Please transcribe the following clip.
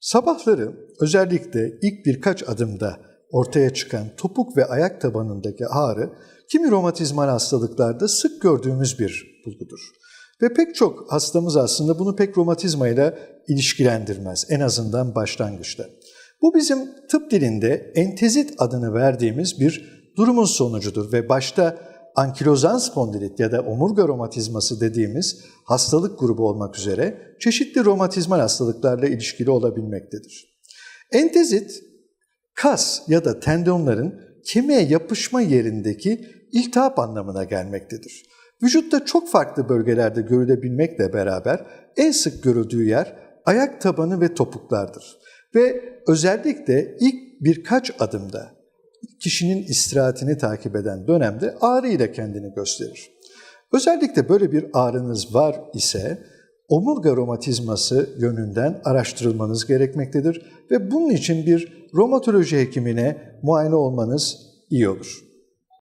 Sabahları özellikle ilk birkaç adımda ortaya çıkan topuk ve ayak tabanındaki ağrı kimi romatizmal hastalıklarda sık gördüğümüz bir bulgudur. Ve pek çok hastamız aslında bunu pek romatizmayla ilişkilendirmez en azından başlangıçta. Bu bizim tıp dilinde entezit adını verdiğimiz bir durumun sonucudur ve başta ankilozan spondilit ya da omurga romatizması dediğimiz hastalık grubu olmak üzere çeşitli romatizmal hastalıklarla ilişkili olabilmektedir. Entezit, kas ya da tendonların kemiğe yapışma yerindeki iltihap anlamına gelmektedir. Vücutta çok farklı bölgelerde görülebilmekle beraber en sık görüldüğü yer ayak tabanı ve topuklardır. Ve özellikle ilk birkaç adımda kişinin istirahatini takip eden dönemde ağrı ile kendini gösterir. Özellikle böyle bir ağrınız var ise omurga romatizması yönünden araştırılmanız gerekmektedir ve bunun için bir romatoloji hekimine muayene olmanız iyi olur.